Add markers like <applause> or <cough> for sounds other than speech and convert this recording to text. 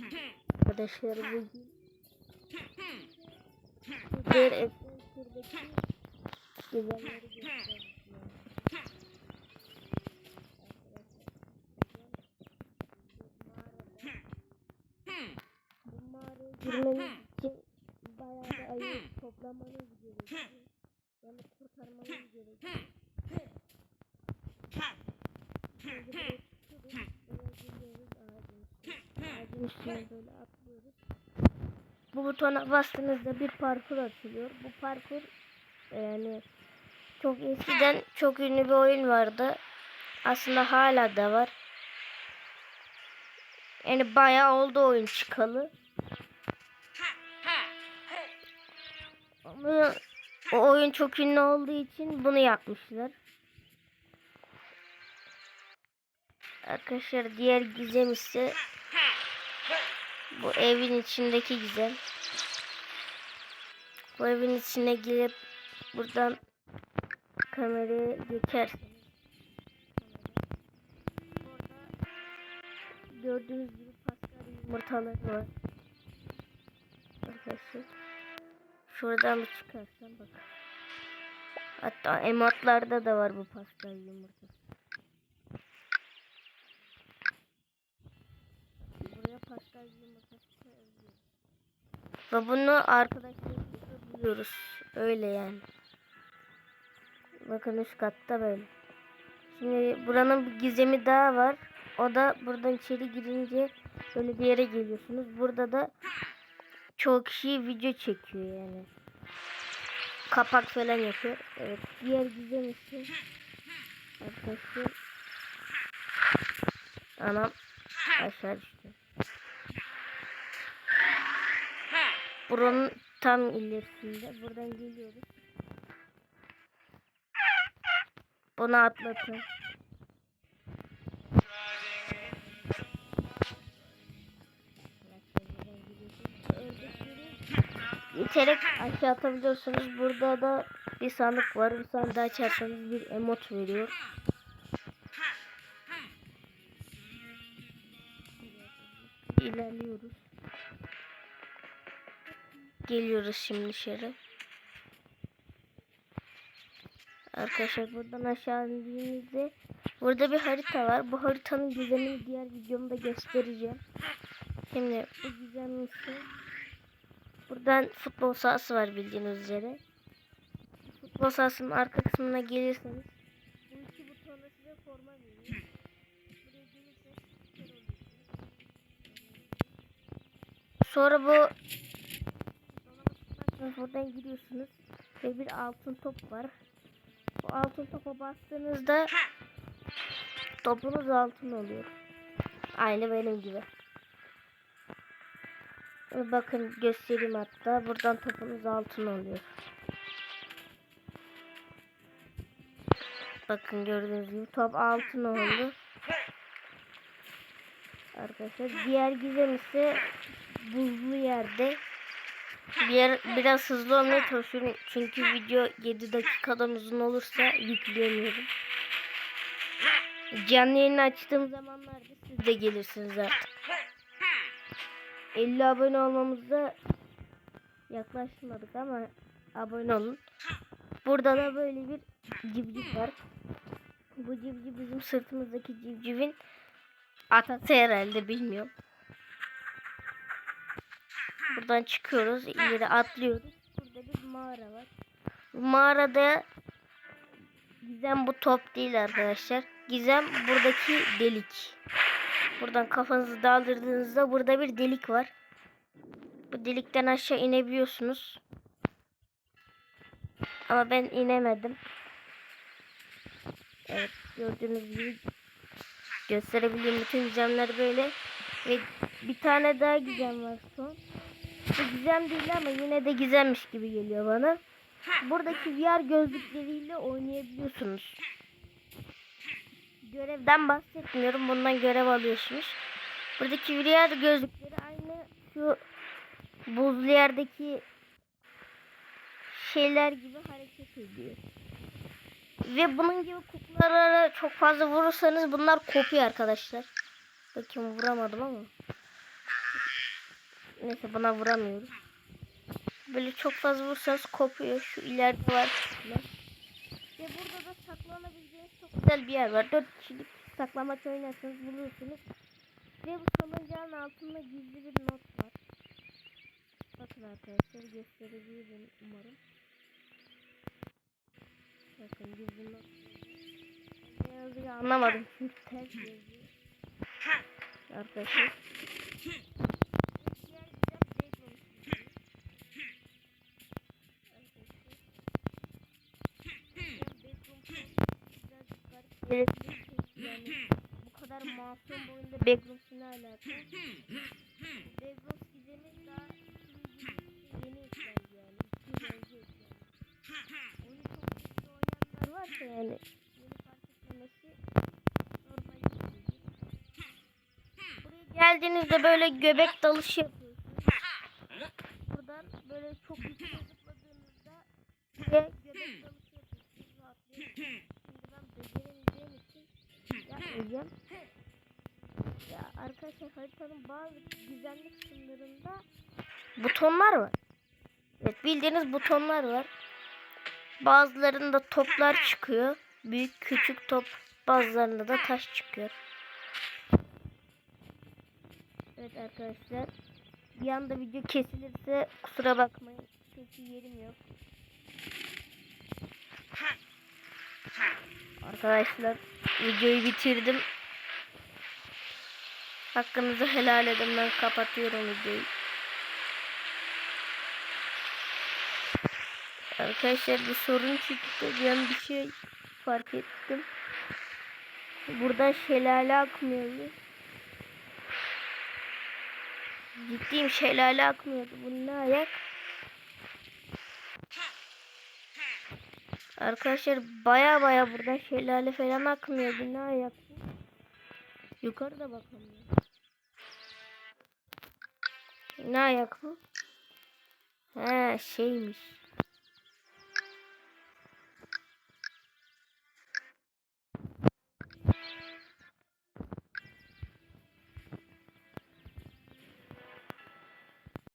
Arkadaşlar bugün diğer Adventure'daki güzelleri göstereceğim. Bu mağaraya girmeniz için bayağı da ayı toplamanız gerekiyor. Yani kurtarmanız gerekiyor. Şimdi buraya çıkıyoruz. Buraya geliyoruz ağacın üstüne. Böyle atlıyoruz. Bu butona bastığınızda bir parkur açılıyor. Bu parkur yani çok eskiden çok ünlü bir oyun vardı. Aslında hala da var. Yani bayağı oldu oyun çıkalı. Ama o oyun çok ünlü olduğu için bunu yapmışlar. Arkadaşlar diğer gizem ise bu evin içindeki gizem. Bu evin içine girip buradan kameraya geçerseniz gördüğünüz gibi pastel yumurtaları var. Arkadaşlar. Şuradan bir çıkarsam bak. Hatta emotlarda da var bu pastel yumurta. Buraya pastel yumurtası yazıyor. Ve bunu arkadaşlarımızla buluyoruz. Öyle yani. Bakın üst katta böyle. Şimdi buranın bir gizemi daha var. O da buradan içeri girince böyle bir yere geliyorsunuz. Burada da çok kişi video çekiyor yani. Kapak falan yapıyor. Evet. Diğer gizem ise arkadaşlar anam aşağı düştü. Buranın tam ilerisinde. Buradan geliyoruz. Bunu atlatın. İterek aşağı atabiliyorsunuz. Burada da bir sandık var. Bu sandığı açarsanız bir emot veriyor. İlerliyoruz. Geliyoruz şimdi dışarı. Arkadaşlar buradan aşağı indiğimizde burada bir harita var. Bu haritanın gizemini diğer videomda göstereceğim. Şimdi bu gizem ise buradan futbol sahası var bildiğiniz üzere. Futbol sahasının arka kısmına gelirseniz bu iki butonla size forma veriyor. Sonra bu tıklarsanız buradan giriyorsunuz ve bir altın top var. Bu altın topa bastığınızda topunuz altın oluyor. Aynı benim gibi. Bakın göstereyim hatta. Buradan topunuz altın oluyor. Bakın gördüğünüz gibi top altın oldu. Arkadaşlar diğer gizem ise buzlu yerde bir biraz hızlı olmaya çalışıyorum çünkü video 7 dakikadan uzun olursa yükleyemiyorum. Canlı yayını açtığım zamanlarda siz de gelirsiniz artık. 50 abone olmamızda yaklaşmadık ama abone olun. Burada da böyle bir civciv var. Bu civciv bizim sırtımızdaki civcivin atası herhalde bilmiyorum. Buradan çıkıyoruz. ileri atlıyoruz. Burada bir mağara var. Bu mağarada Gizem bu top değil arkadaşlar. Gizem buradaki delik. Buradan kafanızı daldırdığınızda burada bir delik var. Bu delikten aşağı inebiliyorsunuz. Ama ben inemedim. Evet gördüğünüz gibi gösterebildiğim bütün gizemler böyle. Ve bir tane daha gizem var son. Bu gizem değil ama yine de gizemmiş gibi geliyor bana. Buradaki VR gözlükleriyle oynayabiliyorsunuz. Görevden bahsetmiyorum. Bundan görev alıyorsunuz. Buradaki VR gözlükleri aynı şu buzlu yerdeki şeyler gibi hareket ediyor. Ve bunun gibi kuklalara çok fazla vurursanız bunlar kopuyor arkadaşlar. Bakayım vuramadım ama. Neyse buna vuramıyoruz. Böyle çok fazla vursanız kopuyor. Şu ileride var. Ve burada da saklanabileceğiniz çok güzel bir yer var. 4 kişilik saklamaç oynarsanız bulursunuz. Ve bu salıncağın altında gizli bir not var. Bakın arkadaşlar gösterebilirim umarım. Bakın gizli not. Ne yazıyor anlamadım ters <laughs> yazıyor. Arkadaşlar. Diğer kitap Backroom yazıyor. Arkadaşlar. Backroom çünkü yani bu kadar masum boyunda ne alaka? Backrooms gizemi daha yeni eklendi yani. İki önce eklendi. Oyunu çok güçlü oynayanlar varsa yani yeni fark etmemesi normal. Buraya geldiğinizde böyle göbek dalışı yapıyorsunuz. Buradan böyle çok yüksek zıpladığınızda buraya göbek dalışı yapıyorsunuz. ve atlıyorsunuz. Şimdi ben beceremeyeceğim için yapmayacağım. Ya arkadaşlar haritanın bazı güzellik kısımlarında butonlar var. Evet bildiğiniz butonlar var. Bazılarında toplar çıkıyor. Büyük küçük top. Bazılarında da taş çıkıyor. Evet arkadaşlar. Bir anda video kesilirse kusura bakmayın. Çünkü yerim yok. Arkadaşlar videoyu bitirdim. Hakkınızı helal edin ben kapatıyorum videoyu. Arkadaşlar bir sorun çıktı. Ben bir şey fark ettim. Buradan şelale akmıyordu. Ciddiyim şelale akmıyordu. Bu ne ayak? Arkadaşlar baya baya buradan şelale falan akmıyordu. Ne ayak bu? Yukarıda. Ne ayak bu? He şeymiş.